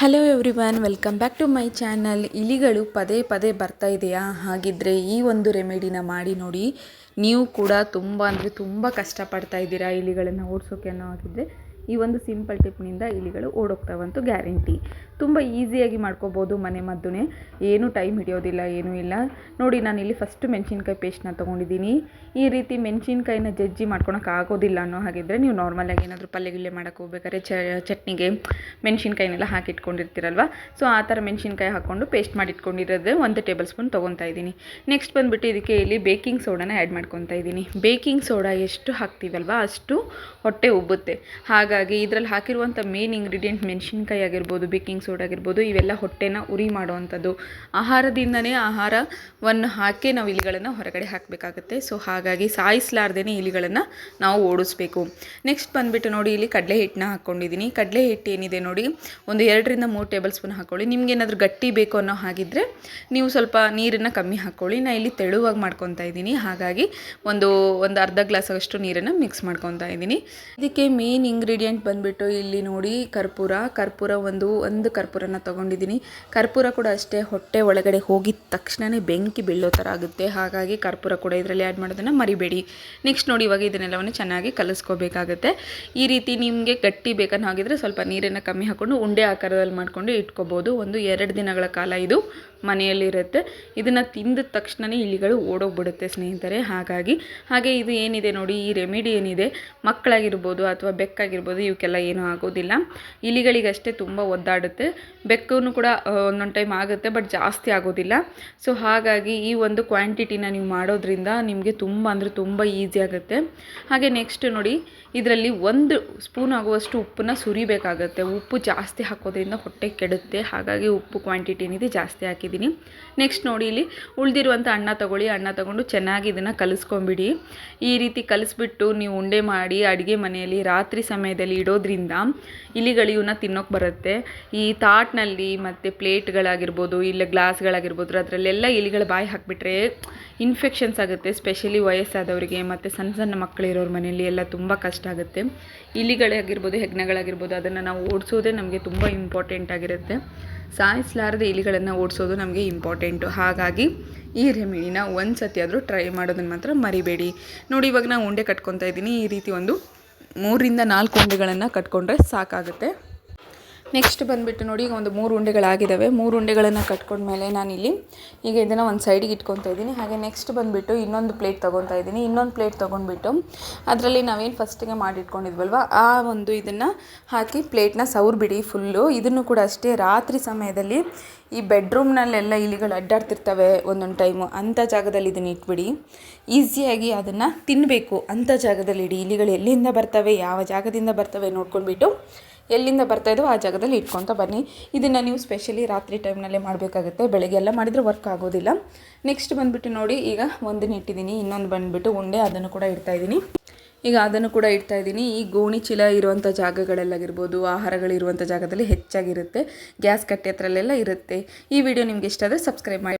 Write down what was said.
Hello everyone welcome back to my channel ಇಲಿಗಳು ಪದೇ ಪದೇ ಬರ್ತಾ ಇದೆಯಾ? ಹಾಗಿದ್ದರೆ ಈ ಒಂದು ರೆಮಿಡಿನ ಮಾಡಿ ನೋಡಿ. ನೀವು ಕೂಡ ತುಂಬ ಅಂದರೆ ತುಂಬ ಕಷ್ಟಪಡ್ತಾ ಇದ್ದೀರಾ ಇಲಿಗಳನ್ನು ಓಡಿಸೋಕೆ ಅನ್ನೋ ಹಾಗಿದ್ರೆ. ಈ ಒಂದು ಸಿಂಪಲ್ ಟಿಪ್ನಿಂದ ಇಲಿಗಳು ಓಡೋಗ್ತಾವಂತೂ ಗ್ಯಾರಂಟಿ ತುಂಬ ಈಸಿಯಾಗಿ ಮಾಡ್ಕೋಬೋದು ಮನೆ ಮದ್ದುನೇ. ಏನೂ ಟೈಮ್ ಹಿಡಿಯೋದಿಲ್ಲ, ಏನೂ ಇಲ್ಲ. ನೋಡಿ, ನಾನು ಇಲ್ಲಿ ಫಸ್ಟ್ ಮೆಣಸಿನ್ಕಾಯಿ ಪೇಸ್ಟ್ನ ತೊಗೊಂಡಿದ್ದೀನಿ. ಈ ರೀತಿ ಮೆಣಸಿನ್ಕಾಯಿನ ಜಜ್ಜಿ ಮಾಡ್ಕೊಳಕ್ಕೆ ಆಗೋದಿಲ್ಲ ಅನ್ನೋ ಹಾಗಿದ್ರೆ ನೀವು ನಾರ್ಮಲಾಗಿ ಏನಾದರೂ ಪಲ್ಯ ಗಿಲ್ಲೆ ಮಾಡೋಕ್ಕೆ ಹೋಗ್ಬೇಕಾದ್ರೆ ಚಟ್ನಿಗೆ ಮೆಣಸಿನ್ಕಾಯಿನೆಲ್ಲ ಹಾಕಿಟ್ಕೊಂಡಿರ್ತೀರಲ್ವ? ಸೊ ಆ ಥರ ಮೆಣಸಿನ್ಕಾಯಿ ಹಾಕ್ಕೊಂಡು ಪೇಸ್ಟ್ ಮಾಡಿಟ್ಕೊಂಡಿರೋದೇ ಒಂದು ಟೇಬಲ್ ಸ್ಪೂನ್ ತೊಗೊತಾ ಇದ್ದೀನಿ. ನೆಕ್ಸ್ಟ್ ಬಂದುಬಿಟ್ಟು ಇದಕ್ಕೆ ಇಲ್ಲಿ ಬೇಕಿಂಗ್ ಸೋಡಾನ ಆ್ಯಡ್ ಮಾಡ್ಕೊತಾ ಇದ್ದೀನಿ. ಬೇಕಿಂಗ್ ಸೋಡಾ ಎಷ್ಟು ಹಾಕ್ತೀವಲ್ವ? ಅಷ್ಟು ಹೊಟ್ಟೆ ಉಬ್ಬುತ್ತೆ. ಹಾಗಾಗಿ ಇದರಲ್ಲಿ ಹಾಕಿರುವಂಥ ಮೇನ್ ಇಂಗ್ರೀಡಿಯೆಂಟ್ ಮೆಣಸಿನ್ಕಾಯಿ ಆಗಿರ್ಬೋದು ಬೇಕಿಂಗ್ ಸೋಡಾ ಆಗಿರ್ಬೋದು, ಇವೆಲ್ಲ ಹೊಟ್ಟೆನ ಉರಿ ಮಾಡುವಂಥದ್ದು. ಆಹಾರದಿಂದನೇ ಆಹಾರವನ್ನು ಹಾಕಿ ನಾವು ಇಲಿಗಳನ್ನು ಹೊರಗಡೆ ಹಾಕಬೇಕಾಗುತ್ತೆ. ಸೊ ಹಾಗಾಗಿ ಸಾಯಿಸಲಾರ್ದೇ ಇಲಿಗಳನ್ನು ನಾವು ಓಡಿಸ್ಬೇಕು. ನೆಕ್ಸ್ಟ್ ಬಂದುಬಿಟ್ಟು ನೋಡಿ, ಇಲ್ಲಿ ಕಡಲೆ ಹಿಟ್ಟನ್ನ ಹಾಕ್ಕೊಂಡಿದ್ದೀನಿ. ಕಡಲೆ ಹಿಟ್ಟು ಏನಿದೆ ನೋಡಿ, ಒಂದು ಎರಡರಿಂದ ಮೂರು ಟೇಬಲ್ ಸ್ಪೂನ್ ಹಾಕ್ಕೊಳ್ಳಿ ನಿಮ್ಗೆ ಏನಾದರೂ ಗಟ್ಟಿ ಬೇಕು ಅನ್ನೋ ಹಾಗಿದ್ರೆ ನೀವು ಸ್ವಲ್ಪ ನೀರನ್ನು ಕಮ್ಮಿ ಹಾಕ್ಕೊಳ್ಳಿ ನಾನು ಇಲ್ಲಿ ತೆಳುವಾಗಿ ಮಾಡ್ಕೊತಾ ಇದ್ದೀನಿ. ಹಾಗಾಗಿ ಒಂದು ಒಂದು ಅರ್ಧ ಗ್ಲಾಸ್ ಅಷ್ಟು ನೀರನ್ನು ಮಿಕ್ಸ್ ಮಾಡ್ಕೊತಾ ಇದ್ದೀನಿ. ಇದಕ್ಕೆ ಮೇನ್ ಇಂಗ್ರೀಡಿಯೆಂಟ್ ಬಂದುಬಿಟ್ಟು ಇಲ್ಲಿ ನೋಡಿ ಕರ್ಪೂರ. ಕರ್ಪೂರ ಒಂದು ಒಂದು ಕರ್ಪೂರನ ತೊಗೊಂಡಿದ್ದೀನಿ. ಕರ್ಪೂರ ಕೂಡ ಅಷ್ಟೇ ಹೊಟ್ಟೆ ಒಳಗಡೆ ಹೋಗಿದ ತಕ್ಷಣವೇ ಬೆಂಕಿ ಬೀಳೋ ಥರ ಆಗುತ್ತೆ. ಹಾಗಾಗಿ ಕರ್ಪೂರ ಕೂಡ ಇದರಲ್ಲಿ ಆ್ಯಡ್ ಮಾಡೋದನ್ನು ಮರಿಬೇಡಿ. ನೆಕ್ಸ್ಟ್ ನೋಡಿ ಇವಾಗ ಇದನ್ನೆಲ್ಲವನ್ನು ಚೆನ್ನಾಗಿ ಕಲಿಸ್ಕೋಬೇಕಾಗುತ್ತೆ. ಈ ರೀತಿ ನಿಮಗೆ ಗಟ್ಟಿ ಬೇಕನ್ನೋ ಹಾಗಿದ್ರೆ ಸ್ವಲ್ಪ ನೀರನ್ನು ಕಮ್ಮಿ ಹಾಕ್ಕೊಂಡು ಉಂಡೆ ಆಕಾರದಲ್ಲಿ ಮಾಡಿಕೊಂಡು ಇಟ್ಕೋಬೋದು. ಒಂದು ಎರಡು ದಿನಗಳ ಕಾಲ ಇದು ಮನೆಯಲ್ಲಿರುತ್ತೆ ಇದನ್ನು ತಿಂದ ತಕ್ಷಣವೇ ಇಲಿಗಳು ಓಡೋಗ್ಬಿಡುತ್ತೆ ಸ್ನೇಹಿತರೆ. ಹಾಗಾಗಿ, ಹಾಗೆ ಇದು ಏನಿದೆ ನೋಡಿ, ಈ ರೆಮಿಡಿ ಏನಿದೆ? ಮಕ್ಕಳಾಗಿರ್ಬೋದು ಅಥವಾ ಬೆಕ್ಕಾಗಿರ್ಬೋದು, ಇವಕ್ಕೆಲ್ಲ ಏನೂ ಆಗೋದಿಲ್ಲ. ಇಲಿಗಳಿಗಷ್ಟೇ ತುಂಬ ಒದ್ದಾಡುತ್ತೆ. ಬೆಕ್ಕೂ ಕೂಡ ಒಂದೊಂದು ಟೈಮ್ ಆಗುತ್ತೆ ಬಟ್ ಜಾಸ್ತಿ ಆಗೋದಿಲ್ಲ. ಸೊ ಹಾಗಾಗಿ ಈ ಒಂದು ಕ್ವಾಂಟಿಟಿನ ನೀವು ಮಾಡೋದ್ರಿಂದ ನಿಮಗೆ ತುಂಬ ಅಂದರೆ ತುಂಬ ಈಸಿ ಆಗುತ್ತೆ. ಹಾಗೆ ನೆಕ್ಸ್ಟ್ ನೋಡಿ, ಇದರಲ್ಲಿ ಒಂದು ಸ್ಪೂನ್ ಆಗುವಷ್ಟು ಉಪ್ಪನ್ನ ಸುರಿಬೇಕಾಗುತ್ತೆ. ಉಪ್ಪು ಜಾಸ್ತಿ ಹಾಕೋದ್ರಿಂದ ಹೊಟ್ಟೆ ಕೆಡುತ್ತೆ. ಹಾಗಾಗಿ ಉಪ್ಪು ಕ್ವಾಂಟಿಟಿ ಏನಿದೆ ಜಾಸ್ತಿ ಹಾಕಿದ್ದೀನಿ ನೆಕ್ಸ್ಟ್ ನೋಡಿ ಇಲ್ಲಿ ಉಳಿದಿರುವಂಥ ಅಣ್ಣ ತೊಗೊಳ್ಳಿ. ಅಣ್ಣ ತೊಗೊಂಡು ಚೆನ್ನಾಗಿ ಇದನ್ನು ಕಲಿಸ್ಕೊಂಬಿಡಿ. ಈ ರೀತಿ ಕಲಿಸ್ಬಿಟ್ಟು ನೀವು ಉಂಡೆ ಮಾಡಿ ಅಡುಗೆ ಮನೆಯಲ್ಲಿ ರಾತ್ರಿ ಸಮಯದಲ್ಲಿ ಇಡೋದ್ರಿಂದ ಇಲಿಗಳು ಇವನ್ನ ತಿನ್ನೋಕೆ ಬರುತ್ತೆ. ಈ ತಾಟ್ನಲ್ಲಿ ಮತ್ತು ಪ್ಲೇಟ್ಗಳಾಗಿರ್ಬೋದು, ಇಲ್ಲ ಗ್ಲಾಸ್ಗಳಾಗಿರ್ಬೋದು, ಅದರಲ್ಲೆಲ್ಲ ಇಲಿಗಳ ಬಾಯಿ ಹಾಕಿಬಿಟ್ರೆ ಇನ್ಫೆಕ್ಷನ್ಸ್ ಆಗುತ್ತೆ. ಸ್ಪೆಷಲಿ ವಯಸ್ಸಾದವರಿಗೆ ಮತ್ತು ಸಣ್ಣ ಸಣ್ಣ ಮಕ್ಕಳಿರೋರ ಮನೆಯಲ್ಲಿ ಎಲ್ಲ ತುಂಬ ಕಷ್ಟ ಆಗುತ್ತೆ. ಇಲಿಗಳಾಗಿರ್ಬೋದು, ಹೆಗ್ನಗಳಾಗಿರ್ಬೋದು, ಅದನ್ನು ನಾವು ಓಡಿಸೋದೇ ನಮಗೆ ತುಂಬ ಇಂಪಾರ್ಟೆಂಟ್ ಆಗಿರುತ್ತೆ. ಸಾಯಿಸಲಾರದೆ ಇಲಿಗಳನ್ನು ಓಡಿಸೋದು ನಮಗೆ ಇಂಪಾರ್ಟೆಂಟು ಹಾಗಾಗಿ ಈ ರೆಮಿಡಿನ ಒಂದು ಸತಿ ಆದರೂ ಟ್ರೈ ಮಾಡೋದನ್ನು ಮಾತ್ರ ಮರಿಬೇಡಿ. ನೋಡಿ, ಇವಾಗ ನಾನು ಉಂಡೆ ಕಟ್ಕೊತಾ ಇದ್ದೀನಿ. ಈ ರೀತಿ ಒಂದು ಮೂರರಿಂದ ನಾಲ್ಕು ಉಂಡೆಗಳನ್ನು ಕಟ್ಕೊಂಡ್ರೆ ಸಾಕಾಗುತ್ತೆ. ನೆಕ್ಸ್ಟ್ ಬಂದುಬಿಟ್ಟು ನೋಡಿ, ಈಗ ಒಂದು ಮೂರು ಉಂಡೆಗಳಾಗಿದ್ದಾವೆ ಮೂರು ಉಂಡೆಗಳನ್ನು ಕಟ್ಕೊಂಡ್ಮೇಲೆ ನಾನಿಲ್ಲಿ ಈಗ ಇದನ್ನು ಒಂದು ಸೈಡಿಗೆ ಇಟ್ಕೊತಾ ಇದ್ದೀನಿ. ಹಾಗೆ ನೆಕ್ಸ್ಟ್ ಬಂದುಬಿಟ್ಟು ಇನ್ನೊಂದು ಪ್ಲೇಟ್ ತೊಗೊತಾ ಇದ್ದೀನಿ. ಇನ್ನೊಂದು ಪ್ಲೇಟ್ ತೊಗೊಂಡ್ಬಿಟ್ಟು ಅದರಲ್ಲಿ ನಾವೇನು ಫಸ್ಟಿಗೆ ಮಾಡಿಟ್ಕೊಂಡಿದ್ವಲ್ವ, ಆ ಒಂದು ಇದನ್ನು ಹಾಕಿ ಪ್ಲೇಟ್ನ ಸೌರ್ಬಿಡಿ ಫುಲ್ಲು ಇದನ್ನು ಕೂಡ ಅಷ್ಟೇ ರಾತ್ರಿ ಸಮಯದಲ್ಲಿ ಈ ಬೆಡ್ರೂಮ್ನಲ್ಲೆಲ್ಲ ಇಲಿಗಳು ಅಡ್ಡಾಡ್ತಿರ್ತವೆ ಒಂದೊಂದು ಟೈಮು ಅಂಥ ಜಾಗದಲ್ಲಿ ಇದನ್ನು ಇಟ್ಬಿಡಿ. ಈಸಿಯಾಗಿ ಅದನ್ನು ತಿನ್ನಬೇಕು ಅಂಥ ಜಾಗದಲ್ಲಿ ಇಡಿ. ಇಲಿಗಳು ಎಲ್ಲಿಂದ ಬರ್ತವೆ, ಯಾವ ಜಾಗದಿಂದ ಬರ್ತವೆ ನೋಡ್ಕೊಂಡ್ಬಿಟ್ಟು ಎಲ್ಲಿಂದ ಬರ್ತಾ ಆ ಜಾಗದಲ್ಲಿ ಇಟ್ಕೊತ ಬನ್ನಿ. ಇದನ್ನು ನೀವು ಸ್ಪೆಷಲಿ ರಾತ್ರಿ ಟೈಮ್ನಲ್ಲೇ ಮಾಡಬೇಕಾಗುತ್ತೆ. ಬೆಳಗ್ಗೆ ಎಲ್ಲ ಮಾಡಿದರೆ ವರ್ಕ್ ಆಗೋದಿಲ್ಲ. ನೆಕ್ಸ್ಟ್ ಬಂದುಬಿಟ್ಟು ನೋಡಿ, ಈಗ ಒಂದನ್ನು ಇಟ್ಟಿದ್ದೀನಿ, ಇನ್ನೊಂದು ಬಂದುಬಿಟ್ಟು ಉಂಡೆ ಅದನ್ನು ಕೂಡ ಇಡ್ತಾ ಇದ್ದೀನಿ. ಈಗ ಅದನ್ನು ಕೂಡ ಇಡ್ತಾ ಇದ್ದೀನಿ. ಈ ಗೋಣಿ ಚೀಲ ಇರುವಂಥ ಜಾಗಗಳಲ್ಲಾಗಿರ್ಬೋದು ಆಹಾರಗಳಿರುವಂಥ ಜಾಗದಲ್ಲಿ ಹೆಚ್ಚಾಗಿರುತ್ತೆ. ಗ್ಯಾಸ್ ಕಟ್ಟೆ ಹತ್ರಲ್ಲೆಲ್ಲ ಇರುತ್ತೆ. ಈ ವಿಡಿಯೋ ನಿಮ್ಗೆ ಇಷ್ಟ ಆದರೆ ಸಬ್ಸ್ಕ್ರೈಬ್ ಮಾಡಿ.